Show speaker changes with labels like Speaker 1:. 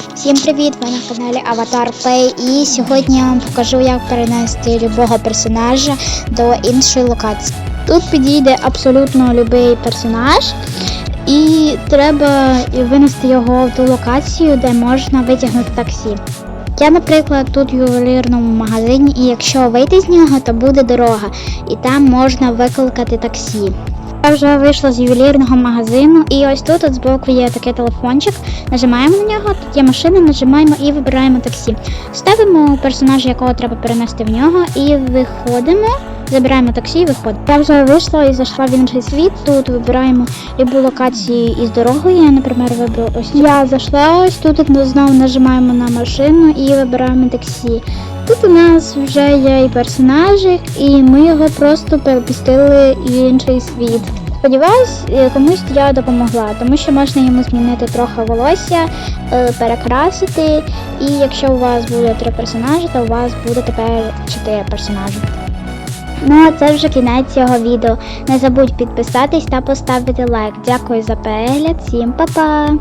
Speaker 1: Всім привіт! Ви на каналі Avatar Play і сьогодні я вам покажу, як перенести любого персонажа до іншої локації. Тут підійде абсолютно будь-який персонаж, і треба винести його в ту локацію, де можна витягнути таксі. Я, наприклад, тут в ювелірному магазині, і якщо вийти з нього, то буде дорога, і там можна викликати таксі. Я вже вийшла з ювелірного магазину, і ось тут от збоку є такий телефончик. Нажимаємо на нього, тут є машина, нажимаємо і вибираємо таксі. Ставимо персонажа, якого треба перенести в нього, і виходимо. Забираємо таксі і виходимо. Я вже вийшла і зайшла в інший світ. Тут вибираємо любу локацію із дорогою. Я, наприклад, вибрала ось. Я зайшла ось тут от знову нажимаємо на машину і вибираємо таксі. Тут у нас вже є і персонажик, і ми його просто перепустили в інший світ. Сподіваюсь, е, комусь я допомогла, тому що можна йому змінити трохи волосся, е, перекрасити. І якщо у вас буде три персонажі, то у вас буде тепер чотири персонажі. Ну а це вже кінець цього відео. Не забудь підписатись та поставити лайк. Дякую за перегляд. Всім па-па!